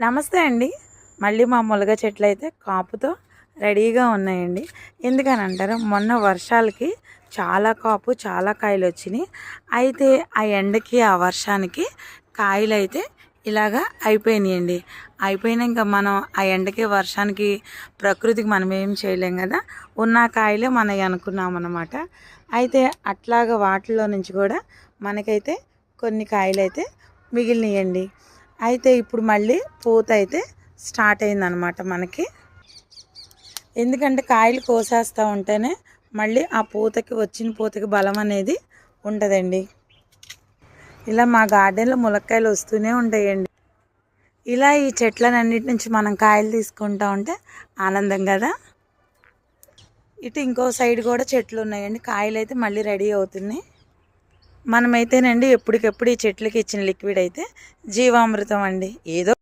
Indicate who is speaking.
Speaker 1: నమస్తే అండి. మళ్ళీ మా ములగ చెట్లు అయితే కాపుతో రెడీగా ఉన్నాయండి. ఎందుకని అంటారు మొన్న వర్షాలకి చాలా కాపు చాలా కాయలు వచ్చినాయి అయితే ఆ ఎండకి ఆ వర్షానికి కాయలు అయితే ఇలాగా అయిపోయినాయండి. అయిపోయినాక మనం ఆ ఎండకి వర్షానికి ప్రకృతికి మనం ఏం చేయలేం కదా? ఉన్న కాయలే మనం అనుకున్నాం అనమాట అయితే అట్లాగా వాటిలో నుంచి కూడా మనకైతే కొన్ని కాయలు అయితే మిగిలినాయండి. అయితే ఇప్పుడు మళ్ళీ పూత అయితే స్టార్ట్ అయిందనమాట మనకి. ఎందుకంటే కాయలు కోసేస్తూ ఉంటేనే మళ్ళీ ఆ పూతకి వచ్చిన పూతకి బలం అనేది ఉంటుందండి ఇలా మా గార్డెన్లో ములక్కాయలు వస్తూనే ఉంటాయండి. ఇలా ఈ చెట్లనన్నిటి నుంచి మనం కాయలు తీసుకుంటూ ఉంటే ఆనందం కదా? ఇటు ఇంకో సైడ్ కూడా చెట్లు ఉన్నాయండి. కాయలు అయితే మళ్ళీ రెడీ అవుతున్నాయి. మనమైతేనండి ఎప్పటికప్పుడు ఈ చెట్లకి ఇచ్చిన లిక్విడ్ అయితే జీవామృతం అండి. ఏదో